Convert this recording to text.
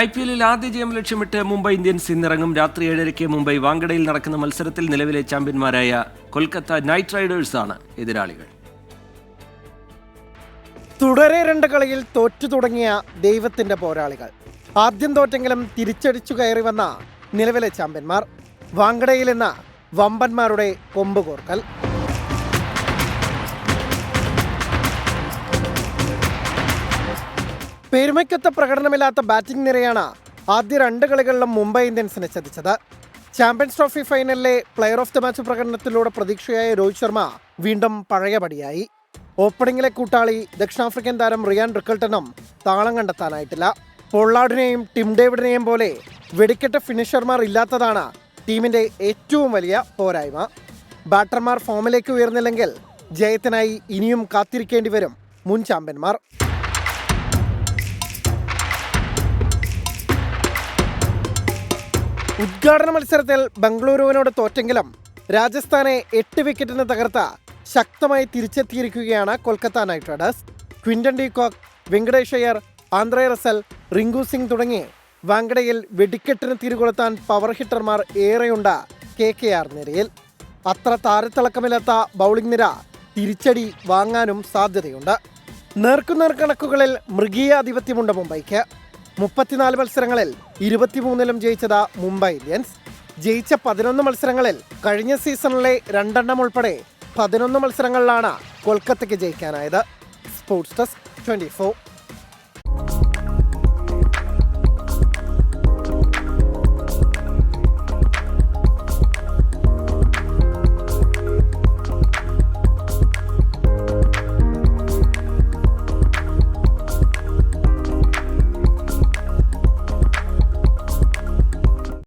I P എല്ലിൽ ആദ്യ ജയം ലക്ഷ്യമിട്ട് മുംബൈ ഇന്ത്യൻസ് ഇന്നിറങ്ങും. രാത്രി ഏഴരയ്ക്ക് മുംബൈ വാങ്കഡയിൽ നടക്കുന്ന മത്സരത്തിൽ നിലവിലെ ചാമ്പ്യന്മാരായ കൊൽക്കത്ത നൈറ്റ് റൈഡേഴ്സാണ് എതിരാളികൾ. തുടരെ രണ്ട് കളിയിൽ തോറ്റു തുടങ്ങിയ ദൈവത്തിന്റെ പോരാളികൾ. ആദ്യം തോറ്റെങ്കിലും തിരിച്ചടിച്ചു കയറി വന്ന നിലവിലെ ചാമ്പ്യന്മാർ. വാങ്കഡയിൽ എന്ന വമ്പന്മാരുടെ കൊമ്പ് കോർക്കൽ പെരുമയ്ക്കൊത്ത പ്രകടനമില്ലാത്ത ബാറ്റിംഗ് നിരയാണ് ആദ്യ രണ്ട് കളികളിലും മുംബൈ ഇന്ത്യൻസിനെ ചതിച്ചത്. ചാമ്പ്യൻസ് ട്രോഫി ഫൈനലിലെ പ്ലെയർ ഓഫ് ദി മാച്ച് പ്രകടനത്തിലൂടെ പ്രതീക്ഷയായ രോഹിത് ശർമ്മ വീണ്ടും പഴയപടിയായി. ഓപ്പണിംഗിലെ കൂട്ടാളി ദക്ഷിണാഫ്രിക്കൻ താരം റിയാൻ റിക്കൾട്ടനും താളം കണ്ടെത്താനായിട്ടില്ല. പൊള്ളാഡിനെയും ടിം ഡേവിഡിനെയും പോലെ വെടിക്കെട്ട് ഫിനിഷർമാർ ഇല്ലാത്തതാണ് ടീമിന്റെ ഏറ്റവും വലിയ പോരായ്മ. ബാറ്റർമാർ ഫോമിലേക്ക് ഉയർന്നില്ലെങ്കിൽ ജയത്തിനായി ഇനിയും കാത്തിരിക്കേണ്ടി വരും മുൻ ചാമ്പ്യന്മാർ. ഉദ്ഘാടന മത്സരത്തിൽ ബംഗളൂരുവിനോട് തോറ്റെങ്കിലും രാജസ്ഥാനെ എട്ട് വിക്കറ്റിന് തകർത്ത ശക്തമായി തിരിച്ചെത്തിയിരിക്കുകയാണ് Kolkata Knight Riders. Quinton de Kock Venkatesh Iyer Andre Russell Rinku Singh തുടങ്ങി വാങ്കഡയിൽ വെടിക്കെട്ടിന് തിരികൊളുത്താൻ പവർ ഹിറ്റർമാർ ഏറെയുണ്ട് കെ കെ ആർ നിരയിൽ. അത്ര താരത്തിളക്കമില്ലാത്ത ബൗളിംഗ് നിര തിരിച്ചടി വാങ്ങാനും സാധ്യതയുണ്ട്. നേർക്കുനേർ കണക്കുകളിൽ മൃഗീയ ആധിപത്യമുണ്ട് മുംബൈക്ക്. മുപ്പത്തിനാല് മത്സരങ്ങളിൽ ഇരുപത്തിമൂന്നിലും ജയിച്ചത് മുംബൈ ഇന്ത്യൻസ്. ജയിച്ച പതിനൊന്ന് മത്സരങ്ങളിൽ കഴിഞ്ഞ സീസണിലെ രണ്ടെണ്ണം ഉൾപ്പെടെ പതിനൊന്ന് മത്സരങ്ങളിലാണ് കൊൽക്കത്തയ്ക്ക് ജയിക്കാനായത്. Sports desk twenty